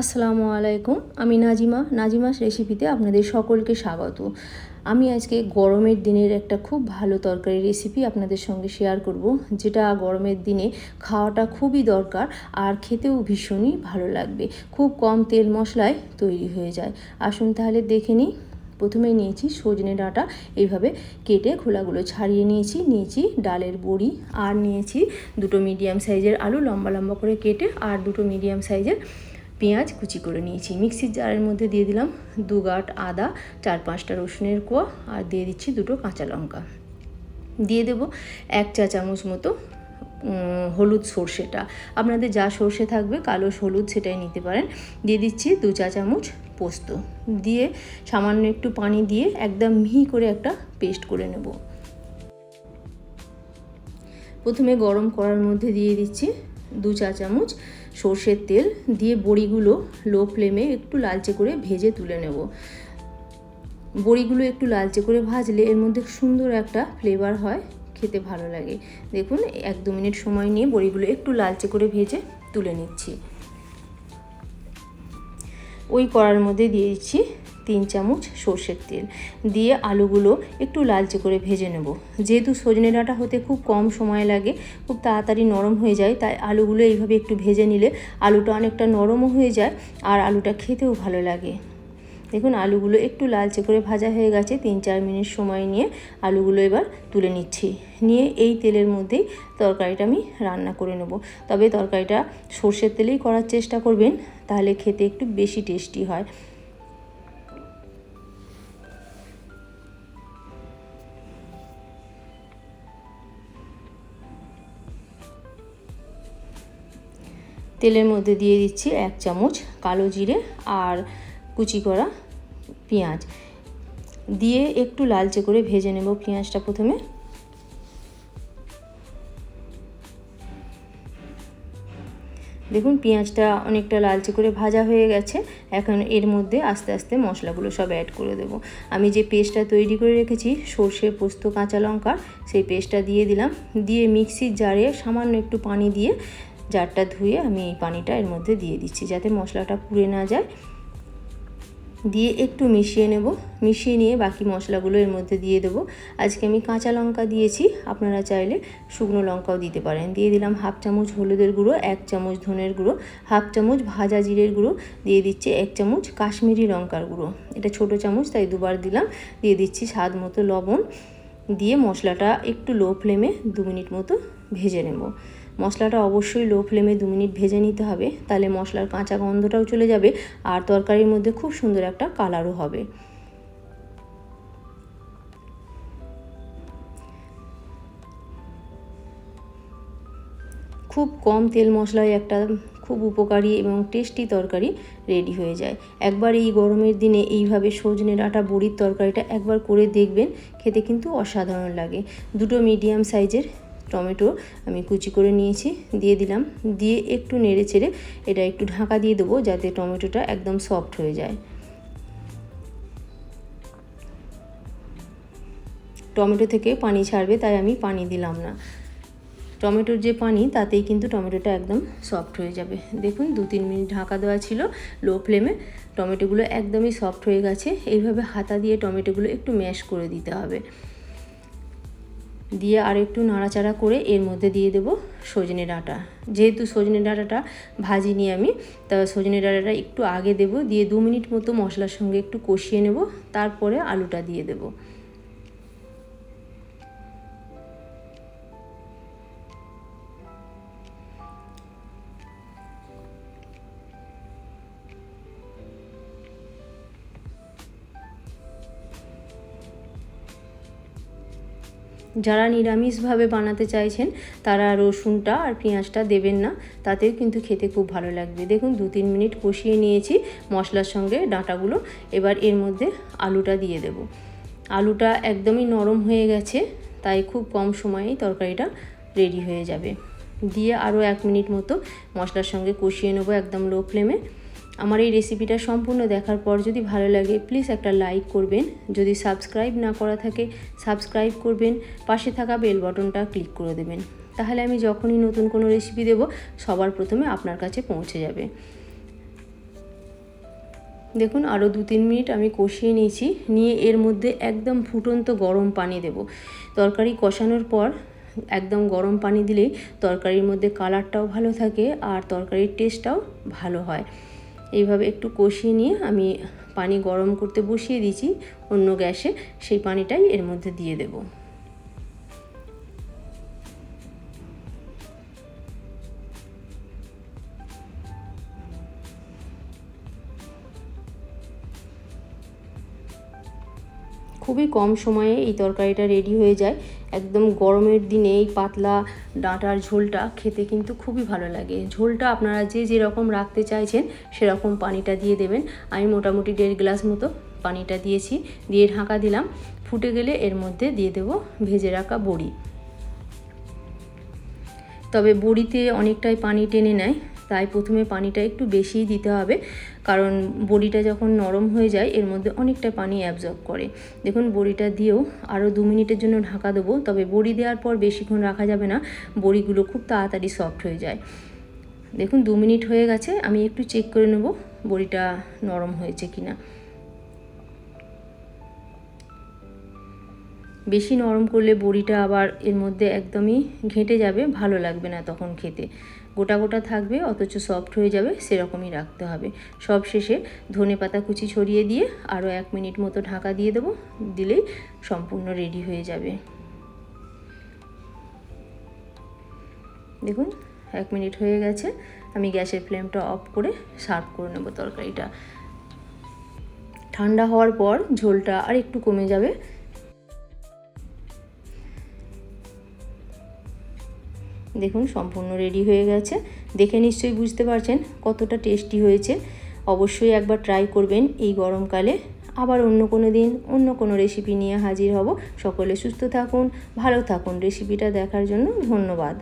আসসালামু আলাইকুম, আমি নাজিমা, নাজিমাস রেসিপিতে আপনাদের সকলকে স্বাগত। আমি আজকে গরমের দিনের একটা খুব ভালো তরকারি রেসিপি আপনাদের সঙ্গে শেয়ার করব, যেটা গরমের দিনে খাওয়াটা খুবই দরকার আর খেতেও ভীষণই ভালো লাগবে। খুব কম তেল মশলায় তৈরি হয়ে যায়। আসুন তাহলে দেখে নিই। প্রথমে নিয়েছি সজনে ডাঁটা, এইভাবে কেটে খোলাগুলো ছাড়িয়ে নিয়েছি। নিয়েছি ডালের বড়ি আর নিয়েছি দুটো মিডিয়াম সাইজের আলু লম্বা লম্বা করে কেটে আর দুটো মিডিয়াম সাইজের পেঁয়াজ কুচি করে নিয়েছি। মিক্সির জারের মধ্যে দিয়ে দিলাম দু গাঁট আদা, চার পাঁচটা রসুনের কোয়া আর দিয়ে দিচ্ছি দুটো কাঁচা লঙ্কা। দিয়ে দেব এক চা চামচ মতো হলুদ সর্ষেটা। আপনাদের যা সর্ষে থাকবে কালো হলুদ সেটাই নিতে পারেন। দিয়ে দিচ্ছি দু চা চামচ পোস্ত। দিয়ে সামান্য একটু পানি দিয়ে একদম মিহি করে একটা পেস্ট করে নেব। প্রথমে গরম করার মধ্যে দিয়ে দিচ্ছি দু চা চামচ সর্ষের তেল দিয়ে বড়িগুলো লো ফ্লেমে একটু লালচে করে ভেজে তুলে নেব। বড়িগুলো একটু লালচে করে ভাজলে এর মধ্যে সুন্দর একটা ফ্লেভার হয়, খেতে ভালো লাগে। দেখুন, এক দু মিনিট সময় নিয়ে বড়িগুলো একটু লালচে করে ভেজে তুলে নিচ্ছি। ওই কড়ার মধ্যে দিয়ে দিচ্ছি তিন চামচ সর্ষের তেল। দিয়ে আলুগুলো একটু লালচে করে ভেজে নেব। যেহেতু সজনে ডাঁটা হতে খুব কম সময় লাগে, খুব তাড়াতাড়ি নরম হয়ে যায়, তাই আলুগুলো এইভাবে একটু ভেজে নিলে আলুটা অনেকটা নরমও হয়ে যায় আর আলুটা খেতেও ভালো লাগে। দেখুন, আলুগুলো একটু লালচে করে ভাজা হয়ে গেছে, তিন চার মিনিট সময় নিয়ে আলুগুলো এবার তুলে নিচ্ছি। নিয়ে এই তেলের মধ্যেই তরকারিটা আমি রান্না করে নেব। তবে তরকারিটা সর্ষের তেলেই করার চেষ্টা করবেন, তাহলে খেতে একটু বেশি টেস্টি হয়। তেলের মধ্যে দিয়ে দিচ্ছি এক চামচ কালো জিরে আর কুচি করা পেঁয়াজ। দিয়ে একটু লালচে করে ভেজে নেব পেঁয়াজটা প্রথমে। দেখুন পেঁয়াজটা অনেকটা লালচে করে ভাজা হয়ে গেছে। এখন এর মধ্যে আস্তে আস্তে মশলাগুলো সব অ্যাড করে দেব। আমি যে পেস্টটা তৈরি করে রেখেছি, সর্ষে, পোস্ত, কাঁচা লঙ্কা, সেই পেস্টটা দিয়ে দিলাম। দিয়ে মিক্সির জারে সামান্য একটু পানি দিয়ে জারটা ধুয়ে আমি এই পানিটা এর মধ্যে দিয়ে দিচ্ছি যাতে মশলাটা পুড়ে না যায়। দিয়ে একটু মিশিয়ে নেব। মিশিয়ে নিয়ে বাকি মশলাগুলো এর মধ্যে দিয়ে দেবো। আজকে আমি কাঁচা লঙ্কা দিয়েছি, আপনারা চাইলে শুকনো লঙ্কাও দিতে পারেন। দিয়ে দিলাম হাফ চামচ হলুদের গুঁড়ো, এক চামচ ধনের গুঁড়ো, হাফ চামচ ভাজা জিরের গুঁড়ো, দিয়ে দিচ্ছি এক চামচ কাশ্মীরি লঙ্কার গুঁড়ো। এটা ছোট চামচ, তাই দুবার দিলাম। দিয়ে দিচ্ছি স্বাদ মতো লবণ। দিয়ে মশলাটা একটু লো ফ্লেমে দু মিনিট মতো ভেজে নেব। মশলাটা অবশ্যই লো ফ্লেমে দু মিনিট ভেজে নিতে হবে। তাহলে মশলার কাঁচা গন্ধটাও চলে যাবে আর তরকারির মধ্যে খুব সুন্দর একটা কালারও হবে। খুব কম তেল মশলায় একটা খুব উপকারী এবং টেস্টি তরকারি রেডি হয়ে যায়। একবার এই গরমের দিনে এইভাবে সজনে ডাঁটা বড়ির তরকারিটা একবার করে দেখবেন, খেতে কিন্তু অসাধারণ লাগে। দুটো মিডিয়াম সাইজের টমেটো আমি কুচি করে নিয়েছি, দিয়ে দিলাম। দিয়ে একটু নেড়ে চেড়ে এটা একটু ঢাকা দিয়ে দেবো যাতে টমেটোটা একদম সফট হয়ে যায়। টমেটো থেকে পানি ছাড়বে, তাই আমি পানি দিলাম না। টমেটোর যে পানি, তাতেই কিন্তু টমেটোটা একদম সফট হয়ে যাবে। দেখুন, দু তিন মিনিট ঢাকা দেওয়া ছিল লো ফ্লেমে। টমেটোগুলো একদমই সফট হয়ে গেছে। এইভাবে হাতা দিয়ে টমেটোগুলো একটু ম্যাশ করে দিতে হবে। দিয়ে আর একটু নাড়াচাড়া করে এর মধ্যে দিয়ে দেব সজনে ডাঁটা। যেহেতু সজনে ডাঁটাটা ভাজিনি আমি, তা সজনে ডাঁটাটা একটু আগে দেব, দিয়ে দু মিনিট মতো মশলার সঙ্গে একটু কষিয়ে নেব, তারপরে আলুটা দিয়ে দেবো। যারা নিরামিষভাবে বানাতে চাইছেন, তারা রসুনটা আর পেঁয়াজটা দেবেন না। তাতেও কিন্তু খেতে খুব ভালো লাগবে। দেখুন, দু তিন মিনিট কষিয়ে নিয়েছি মশলার সঙ্গে ডাঁটাগুলো। এবার এর মধ্যে আলুটা দিয়ে দেব। আলুটা একদমই নরম হয়ে গেছে, তাই খুব কম সময়েই তরকারিটা রেডি হয়ে যাবে। দিয়ে আরও এক মিনিট মতো মশলার সঙ্গে কষিয়ে নেব একদম লো ফ্লেমে। আমার এই রেসিপিটা সম্পূর্ণ দেখার পর যদি ভালো লাগে প্লিজ একটা লাইক করবেন। যদি সাবস্ক্রাইব না করা থাকে সাবস্ক্রাইব করবেন। পাশে থাকা বেল বটনটা ক্লিক করে দেবেন। তাহলে আমি যখনই নতুন কোনো রেসিপি দেব, সবার প্রথমে আপনার কাছে পৌঁছে যাবে। দেখুন আরও দু তিন মিনিট আমি কষিয়ে নিয়েছি। নিয়ে এর মধ্যে একদম ফুটন্ত গরম পানি দেব। তরকারি কষানোর পর একদম গরম পানি দিলেই তরকারির মধ্যে কালারটাও ভালো থাকে আর তরকারির টেস্টটাও ভালো হয়। এইভাবে একটু কষিয়ে নিয়ে আমি পানি গরম করতে বসিয়ে দিয়েছি অন্য গ্যাসে, সেই পানিটাই এর মধ্যে দিয়ে দেবো। খুবই কম সময়ে এই তরকারিটা রেডি হয়ে যায়। একদম গরমের দিনে এই পাতলা ডাঁটার ঝোলটা খেতে কিন্তু খুবই ভালো লাগে। ঝোলটা আপনারা যে যেরকম রাখতে চাইছেন সেরকম পানিটা দিয়ে দেবেন। আমি মোটামুটি দেড় গ্লাস মতো পানিটা দিয়েছি, দিয়ে ঢাকা দিলাম। ফুটে গেলে এর মধ্যে দিয়ে দেব ভেজে রাখা বড়ি। তবে বড়িতে অনেকটাই পানি টেনে নেয়। তাই প্রথমে পানিটা একটু বেশিই দিতে হবে। কারণ বড়িটা যখন নরম হয়ে যায়, এর মধ্যে অনেকটা পানি অ্যাবজর্ব করে। দেখুন, বড়িটা দিয়েও আরও দু মিনিটের জন্য ঢাকা দেবো। তবে বড়ি দেওয়ার পর বেশিক্ষণ রাখা যাবে না। বড়িগুলো খুব তাড়াতাড়ি সফট হয়ে যায়। দেখুন, দু মিনিট হয়ে গেছে। আমি একটু চেক করে নেব বড়িটা নরম হয়েছে কি না বেশি নরম করলে বড়িটা আবার এর মধ্যে একদমই ঘেঁটে যাবে, ভালো লাগবে না তখন খেতে। গোটা গোটা থাকবে, অথচ সফট হয়ে যাবে, সেরকমই রাখতে হবে। সব শেষে ধনে পাতা কুচি ছড়িয়ে দিয়ে আরও এক মিনিট মতো ঢাকা দিয়ে দেবো, দিলেই সম্পূর্ণ রেডি হয়ে যাবে। দেখুন, এক মিনিট হয়ে গেছে, আমি গ্যাসের ফ্লেমটা অফ করে সার্ভ করে নেব তরকারিটা। ঠান্ডা হওয়ার পর ঝোলটা আর একটু কমে যাবে দেখুন, সম্পূর্ণ রেডি হয়ে গেছে। দেখে নিশ্চয়ই বুঝতে পারছেন কতটা টেস্টি হয়েছে। অবশ্যই একবার ট্রাই করবেন এই গরমকালে। আবার অন্য কোনো দিন, অন্য কোনো রেসিপি নিয়ে হাজির হব। সকলে সুস্থ থাকুন, ভালো থাকুন। রেসিপিটা দেখার জন্য ধন্যবাদ।